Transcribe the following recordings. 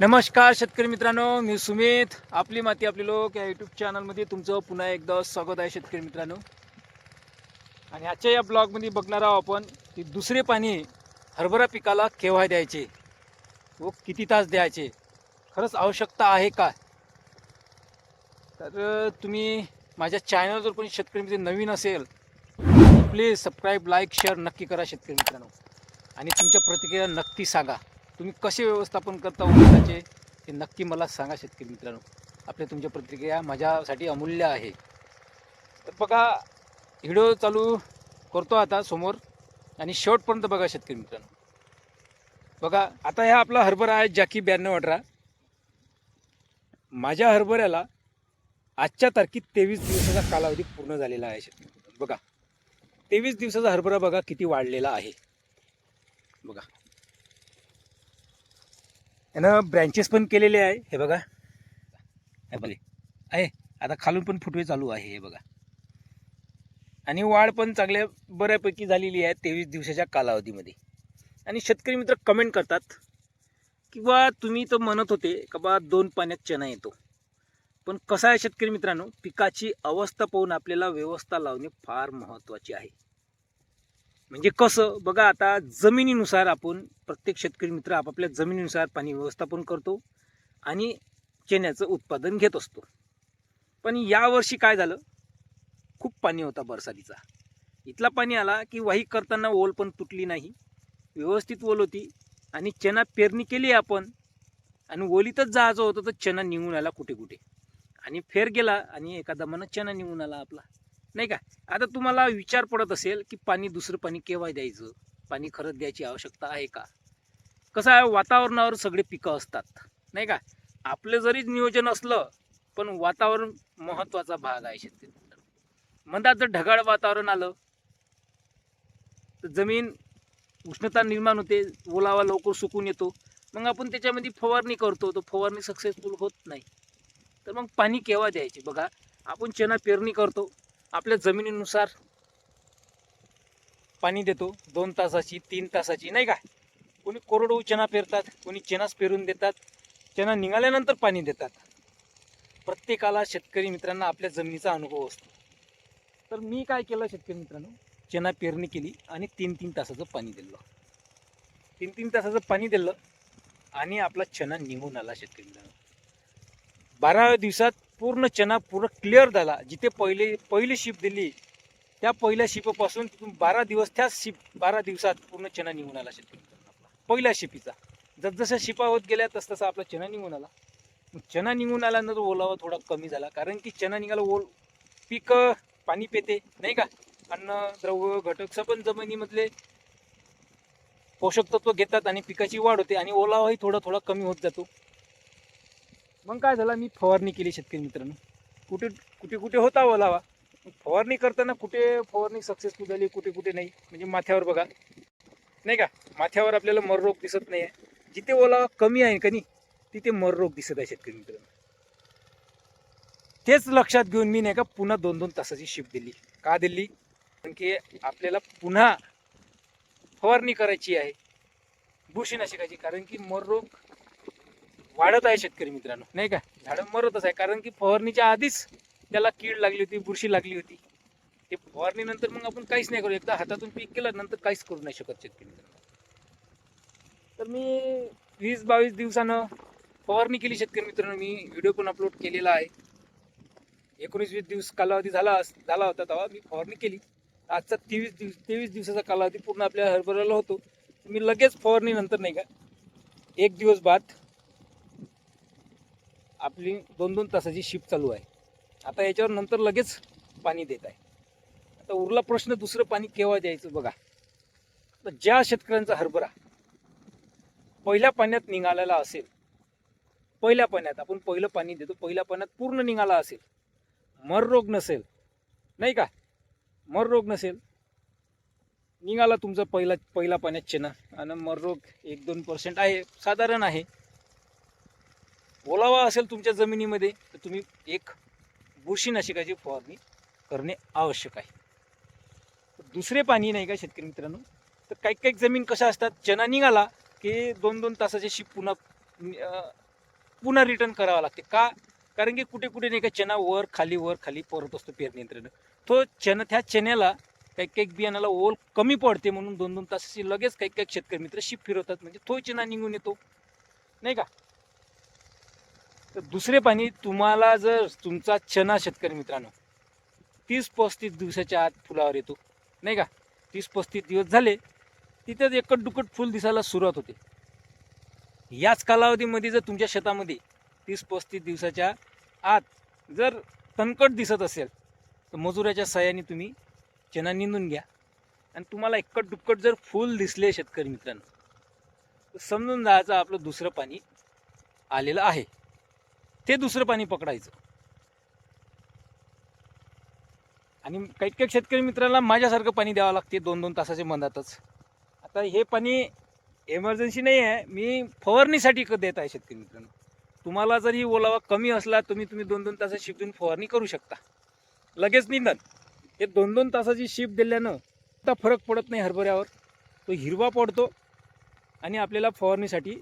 नमस्कार शेतकरी मित्रांनो मी सुमित. आपली माती आपली लोक या यूट्यूब चॅनलमध्ये तुमचं पुन्हा एकदा स्वागत आहे शेतकरी मित्रांनो. आणि आजच्या या ब्लॉगमध्ये बघणार आहोत आपण की दुसरे पाणी हरभरा पिकाला केव्हा द्यायचे व किती तास द्यायचे? खरंच आवश्यकता आहे का? तर तुम्ही माझ्या चॅनल जर कोणी शेतकरी मित्र नवीन असेल प्लीज सबस्क्राईब लाईक शेअर नक्की करा शेतकरी मित्रांनो. आणि तुमच्या प्रतिक्रिया नक्की सांगा. तुम्ही कसे व्यवस्थापन करता ऊसाचे ते नक्की मला सांगा शेतकरी मित्रांनो. आपल्या तुमच्या प्रतिक्रिया माझ्यासाठी अमूल्य आहे. तर बघा व्हिडिओ चालू करतो आता समोर आणि शेवटपर्यंत बघा शेतकरी मित्रांनो. बघा आता ह्या आपला हरभरा आहे जॅकी ब्याण्णव अठरा. माझ्या हरभऱ्याला आजच्या तारखेत तेवीस दिवसाचा कालावधी पूर्ण झालेला आहे शेतकरी बघा तेवीस दिवसाचा हरभरा बघा किती वाढलेला आहे. बघा. यानं ब्रँचेस पण केलेले आहे. हे बघा. हे बघे. आहे. आता खालून पण फुटवे चालू आहे हे बघा. आणि वाढ पण चांगल्या बऱ्यापैकी झालेली आहे तेवीस दिवसाच्या कालावधीमध्ये. आणि शेतकरी मित्र कमेंट करतात किंवा तुम्ही तर म्हणत होते का बा दोन पाण्यात चणा येतो. पण कसा आहे शेतकरी मित्रांनो पिकाची अवस्था पाहून आपल्याला व्यवस्था लावणे फार महत्त्वाची आहे. म्हणजे कसं बघा आता जमिनीनुसार आपण प्रत्येक शेतकरी मित्र आपापल्या जमिनीनुसार पाणी व्यवस्थापन करतो आणि चण्याचं उत्पादन घेत असतो. पण यावर्षी काय झालं? खूप पाणी होता बरसातीचा. इथला पाणी आला की वाही करताना ओल पण तुटली नाही. व्यवस्थित ओल होती आणि चना पेरणी केली आपण आणि ओलीतच जायचं होतं तर चना निघून आला कुठे कुठे आणि फेर गेला आणि एका दमानं चना निघून आला आपला. नाही का? आता तुम्हाला विचार पडत असेल की पाणी दुसरं पाणी केव्हा द्यायचं? पाणी खरंच द्यायची आवश्यकता आहे का? कसं आहे वातावरणावर सगळे पिकं असतात नाही का? आपलं जरी नियोजन असलं पण वातावरण महत्त्वाचा भाग आहे शेतकरी म्हणतात जर ढगाळ वातावरण आलं तर जमीन उष्णता निर्माण होते ओलावा लवकर सुकून येतो. मग आपण त्याच्यामध्ये फवारणी करतो तर फवारणी सक्सेसफुल होत नाही. तर मग पाणी केव्हा द्यायचे? बघा आपण चना पेरणी करतो आपल्या जमिनीनुसार पाणी देतो. दोन तासाची तीन तासाची नाही का? कोणी कोरडवू चना पेरतात कोणी चणास पेरून देतात चना निघाल्यानंतर पाणी देतात. प्रत्येकाला शेतकरी मित्रांना आपल्या जमिनीचा अनुभव असतो. तर मी काय केलं शेतकरी मित्रांनो? चना पेरणी केली आणि तीन तीन तासाचं पाणी दिलं. तीन तीन तासाचं पाणी दिलं आणि आपला चना निघून आला शेतकरी मित्रांनो. बारा दिवसात पूर्ण चना पूर्ण क्लिअर झाला. जिथे पहिले पहिली शिप दिली त्या पहिल्या शिपापासून तिथून बारा दिवस त्याच शिप बारा दिवसात पूर्ण चना निघून आला शेतकरी पहिल्या शिपीचा जसजशा शिपा होत गेल्या तस तसा आपला चना निघून आला. चना निघून आल्यानंतर ओलावा थोडा कमी झाला. कारण की चना निघाला ओल पीक पाणी पेते नाही का? अन्न द्रव्य घटक पण जमिनीमधले पोषक तत्व घेतात आणि पिकाची वाढ होते आणि ओलावाही थोडा थोडा कमी होत जातो. मग काय झालं? मी फवारणी केली शेतकरी मित्रांनो. कुठे कुठे कुठे होता हो ओलावा फवारणी करताना कुठे फवारणी सक्सेसफुल झाली कुठे कुठे नाही? म्हणजे माथ्यावर बघा. नाही का? माथ्यावर आपल्याला मर रोग दिसत नाही आहे. जिथे ओलावा कमी आहे का नाही तिथे मर रोग दिसत आहे शेतकरी मित्रांनो. तेच लक्षात घेऊन मी नाही का पुन्हा दोन दोन तासाची शिफ्ट दिली. का दिली? कारण की आपल्याला पुन्हा फवारणी करायची आहे. बुरशीनाशकाची कारण की मर रोग वाढत आहे शेतकरी मित्रांनो. नाही का? झाडं मरतच आहे. कारण की फवारणीच्या आधीच त्याला कीड लागली होती बुरशी लागली होती. ते फवारणीनंतर मग आपण काहीच नाही करू. एकदा हातातून पीक केलं नंतर काहीच करू नाही शकत शेतकरी मित्रांनो. तर मी वीस बावीस दिवसानं फवारणी केली शेतकरी मित्रांनो. मी व्हिडिओ पण अपलोड केलेला आहे. एकोणीस वीस दिवस कालावधी झाला अस- झाला होता तेव्हा मी फवारणी केली. आजचा तेवीस दिवस तेवीस दिवसाचा कालावधी पूर्ण आपल्या हरभऱ्याला होतो. मी लगेच फवारणीनंतर नाही का एक दिवस बाद आपली दोन दोन तासाची शिफ्ट चालू आहे. आता याच्यावर नंतर लगेच पाणी देत आहे. आता उरला प्रश्न दुसरं पाणी केव्हा द्यायचं बघा. तर ज्या शेतकऱ्यांचा हरभरा पहिल्या पाण्यात निघालेला असेल पहिल्या पाण्यात आपण पहिलं पाणी देतो पहिल्या पाण्यात पूर्ण निघाला असेल मर रोग नसेल नाही का? मर रोग नसेल निघाला तुमचा पहिला पहिला पाण्यात चेना आणि मर रोग एक दोन पर्सेंट आहे साधारण आहे. ओलावा असेल तुमच्या जमिनीमध्ये तर तुम्ही एक बुरशीनाशकाची फवारणी करणे आवश्यक आहे. दुसरे पाणी नाही का शेतकरी मित्रांनो? तर काही काही जमीन कशा असतात? चना निघाला की दोन दोन तासाचे शिप पुन्हा पुन्हा रिटर्न करावा लागते. का? कारण की कुठे कुठे नाही का चना वर खाली वर खाली परत असतो पेरणी यंत्रानं तो चना त्या चण्याला काही काही बियाणाला ओल कमी पडते म्हणून दोन दोन तासाची लगेच काही काही शेतकरी मित्र शिप फिरवतात. म्हणजे तो चना निघून येतो. नाही का? तर दुसरे पाणी तुम्हाला जर तुमचा चना शेतकरी मित्रांनो तीस पस्तीस दिवसाच्या आत फुलावर येतो नाही का? तीस पस्तीस दिवस झाले तिथेच एकट दुकट फुल दिसायला सुरुवात होते. याच कालावधीमध्ये जर तुमच्या शेतामध्ये तीस पस्तीस दिवसाच्या आत जर तणकट दिसत असेल तर मजुराच्या सहाय्याने तुम्ही चना निंदून घ्या. आणि तुम्हाला एकट दुक्कट जर फुल दिसले शेतकरी मित्रांनो तर समजून जायचं आपलं दुसरं पाणी आलेलं आहे. ते दुसरं पाणी पकडायचं. आणि काही काही शेतकरी मित्राला माझ्यासारखं पाणी द्यावं लागते दोन दोन तासाच्या मधातच. आता हे पाणी एमर्जन्सी नाही आहे मी फवारणीसाठी क- देत आहे शेतकरी मित्रांनो. तुम्हाला जरी ओलावा कमी असला तुम्ही तुम्ही दोन दोन तासात देऊन फवारणी करू शकता. लगेच निंदन. हे दोन दोन तासाची शिफ्ट दिल्यानं आता फरक पडत नाही हरभऱ्यावर. तो हिरवा पडतो आणि आपल्याला फवारणीसाठी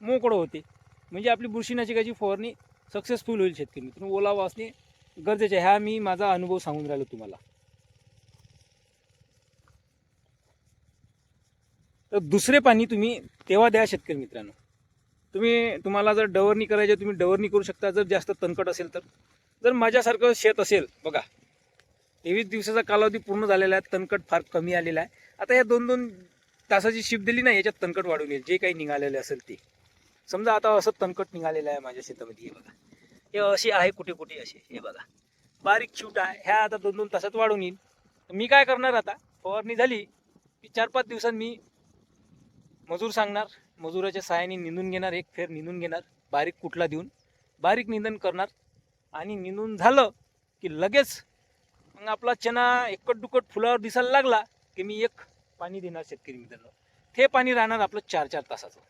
मोकळं होते. म्हणजे आपली बुरशीनाशिकाची फवारणी सक्सेसफुल होईल शेतकरी. मित्र ओलावा असणे गरजेचे आहे. हा मी माझा अनुभव सांगून राहिलो तुम्हाला. तर दुसरे पाणी तुम्ही तेव्हा द्या शेतकरी मित्रांनो. तुम्ही तुम्हाला जर डवरणी करायची तुम्ही डवरणी करू शकता. जर जास्त तणकट असेल तर. जर माझ्यासारखं शेत असेल बघा. तेवीस दिवसाचा कालावधी पूर्ण झालेला आहे. तणकट फार कमी आलेला आहे. आता या दोन दोन तासाची शिफ्ट दिली ना याच्यात तणकट वाढून येईल. जे काही निघालेले असेल ते. समजा आता असं तणकट निघालेलं आहे माझ्या शेतामध्ये हे बघा. हे असे आहे कुठे कुठे असे हे बघा. बारीक शूट आहे. ह्या आता दोन दोन तासात वाढून येईल. तर मी काय करणार आता? फवारणी झाली. की चार पाच दिवसात मी मजूर सांगणार. मजुराच्या सहाय्याने निंदून घेणार. एक फेर निंदून घेणार. बारीक कुठला देऊन. बारीक निंदन करणार. आणि निंदून झालं की लगेच मग आपला चना एकट दुकट फुलावर दिसायला लागला की मी एक पाणी देणार शेतकरी मित्रांनो. ते पाणी राहणार आपलं चार चार तासाचं.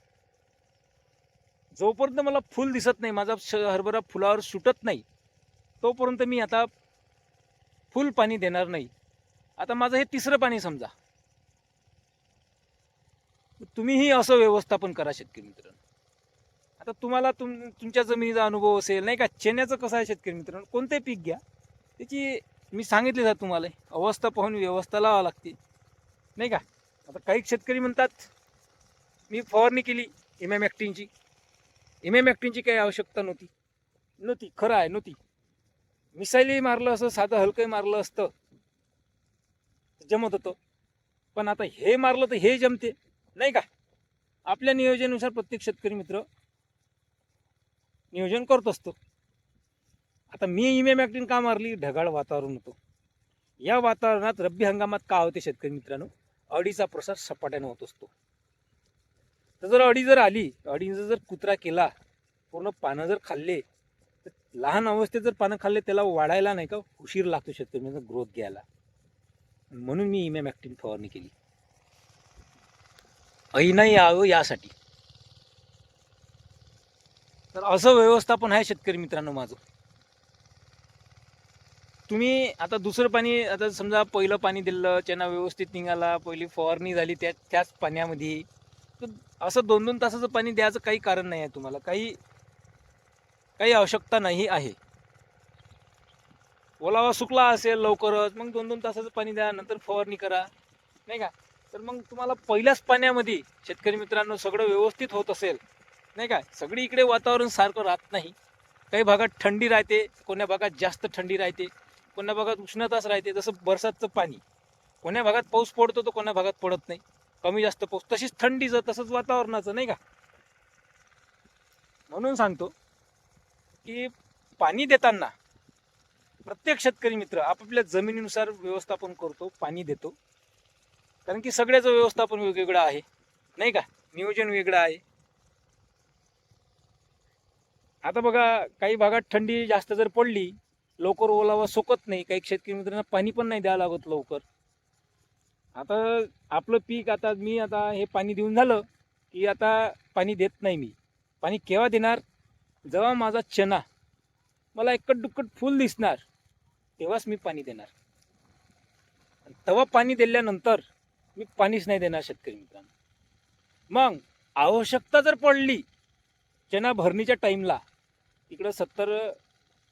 जोपर्यंत मला फुल दिसत नाही माझा श हरभरा फुलावर सुटत नाही तोपर्यंत मी आता फुल पाणी देणार नाही. आता माझं हे तिसरं पाणी समजा. तुम्हीही असं व्यवस्थापन करा शेतकरी मित्रांनो. आता तुम्हाला तुम तुमच्या जमिनीचा अनुभव असेल नाही का? चेन्याचं कसं आहे शेतकरी मित्रांनो? कोणते पीक घ्या. त्याची मी सांगितले जात तुम्हाला. अवस्था पाहून व्यवस्था लावा लागते. नाही का? आता काही शेतकरी म्हणतात मी फवारणी केली एम एम ॲक्टिनची एम एम काही आवश्यकता नव्हती. नव्हती खरं आहे नव्हती. मिसाईलही मारलं असं साधं हलकंही मारलं असतं. जमत होतं. पण आता हे मारलं तर हे जमते नाही का? आपल्या नियोजनानुसार प्रत्येक शेतकरी मित्र नियोजन करत असतो. आता मी इमे मॅक्टिन का मारली? ढगाळ वातावरण होतं. या वातावरणात रब्बी हंगामात का होते शेतकरी मित्रांनो? अडीचा प्रसार सपाट्यानं होत असतो. तर जर अडी जर आली अडीचं जर कुत्रा केला पूर्ण पानं जर खाल्ले तर लहान अवस्थेत जर पानं खाल्ले त्याला वाढायला नाही का उशीर लागतो शेतकरी म्हणजे ग्रोथ घ्यायला. म्हणून मी इमॅम ॲक्टिन फवारणी केली. नाही यावं यासाठी. तर असं व्यवस्थापन आहे शेतकरी मित्रांनो माझं. तुम्ही आता दुसरं पाणी आता समजा पहिलं पाणी दिलं त्यांना व्यवस्थित निघाला पहिली फवारणी झाली त्या त्याच पाण्यामध्ये तर असं दोन दोन तासाचं पाणी द्यायचं काही कारण नाही आहे तुम्हाला. काही काही आवश्यकता नाही आहे. ओलावा सुकला असेल लवकरच मग दोन दोन तासाचं पाणी द्या नंतर फवारणी करा. नाही का? तर मग तुम्हाला पहिल्याच पाण्यामध्ये शेतकरी मित्रांनो सगळं व्यवस्थित होत असेल. नाही का? सगळी इकडे वातावरण सारखं राहत नाही. काही भागात थंडी राहते कोण्या भागात जास्त थंडी राहते कोण्या भागात उष्णताच राहते जसं बरसातचं पाणी. कोण्या भागात पाऊस पडतो तर कोण्या भागात पडत नाही. कमी जास्त पाऊस. तशीच थंडीचं तसंच वातावरणाचं नाही का? म्हणून सांगतो की पाणी देताना प्रत्येक शेतकरी मित्र आपापल्या जमिनीनुसार व्यवस्थापन करतो पाणी देतो. कारण की सगळ्याचं व्यवस्थापन वेगवेगळं आहे नाही का? नियोजन वेगळं आहे. आता बघा काही भागात थंडी जास्त जर पडली लवकर ओलावा सोकत नाही काही शेतकरी मित्रांना पाणी पण नाही द्यावं लागत लवकर. आता आपलं पीक आता मी आता हे पाणी देऊन झालं की आता पाणी देत नाही मी. पाणी केव्हा देणार? जेव्हा माझा चना मला एकट दुक्कट फुल दिसणार तेव्हाच मी पाणी देणार. आणि तेव्हा पाणी दिल्यानंतर मी पाणीच नाही देणार शेतकरी मित्रांनो. मग आवश्यकता जर पडली चना भरणीच्या टाईमला तिकडं सत्तर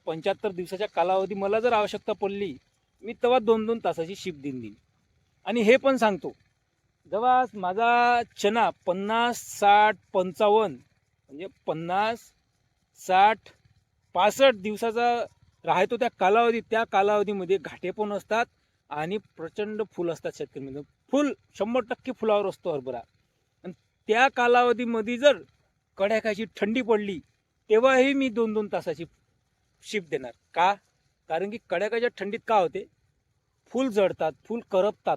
पंच्याहत्तर दिवसाच्या कालावधी मला जर आवश्यकता पडली मी तेव्हा दोन दोन तासाची शिप देऊन देईन. आणि हे पण सांगतो. जेव्हा माझा चना पन्नास साठ पंचावन्न म्हणजे पन्नास साठ पासष्ट दिवसाचा राहतो त्या कालावधीत त्या कालावधीमध्ये घाटे पण असतात आणि प्रचंड फुल असतात शेतकरी फुल शंभर टक्के फुलावर असतो हरभरा. आणि त्या कालावधीमध्ये जर कड्याकाची थंडी पडली तेव्हाही मी दोन दोन तासाची शिफ्ट देणार. का? कारण की कड्याकाच्या थंडीत का होते? फूल जडतात फूल करपतात.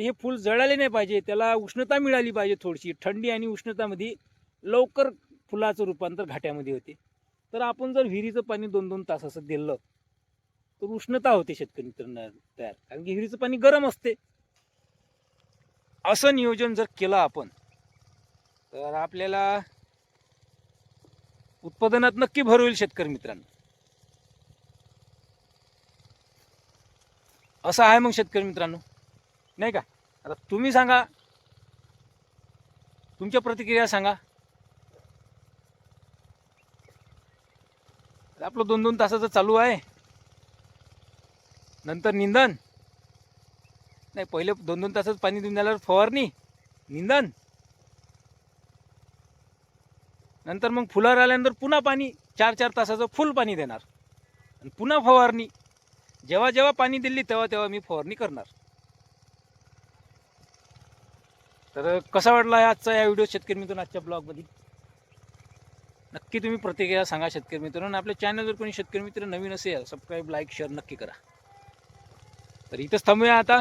तर हे फूल जळाले नाही पाहिजे त्याला उष्णता मिळाली पाहिजे थोडीशी. थंडी आणि उष्णतामध्ये लवकर फुलाचं रूपांतर घाट्यामध्ये होते. तर आपण जर विहिरीचं पाणी दोन दोन तासाचं दिलं तर उष्णता होते शेतकरी मित्रांना तयार. कारण की विहिरीचं पाणी गरम असते. असं नियोजन जर केलं आपण तर आपल्याला उत्पादनात नक्की भर होईल शेतकरी मित्रांनो. असं आहे मग शेतकरी मित्रांनो. नाही का? आता तुम्ही सांगा. तुमच्या प्रतिक्रिया सांगा. आपलं दोन दोन तासाचं चालू आहे. नंतर निंदन. नाही पहिले दोन दोन तासात पाणी देऊन झाल्यावर फवारणी निंदन. नंतर मग फुलावर आल्यानंतर पुन्हा पाणी चार चार तासाचं फुल पाणी देणार. आणि पुन्हा फवारणी. जेव्हा जेव्हा पाणी दिली तेव्हा तेव्हा मी फवारणी करणार. तर कसा वाटला आहे आजचा या व्हिडिओ शेतकरी मित्रांनो आजच्या ब्लॉगमध्ये नक्की तुम्ही प्रतिक्रिया सांगा शेतकरी मित्रांनो आणि आपल्या चॅनलवर कोणी शेतकरी मित्र नवीन असेल सबस्क्राईब लाईक शेअर नक्की करा. तर इथंच थांबूया आता.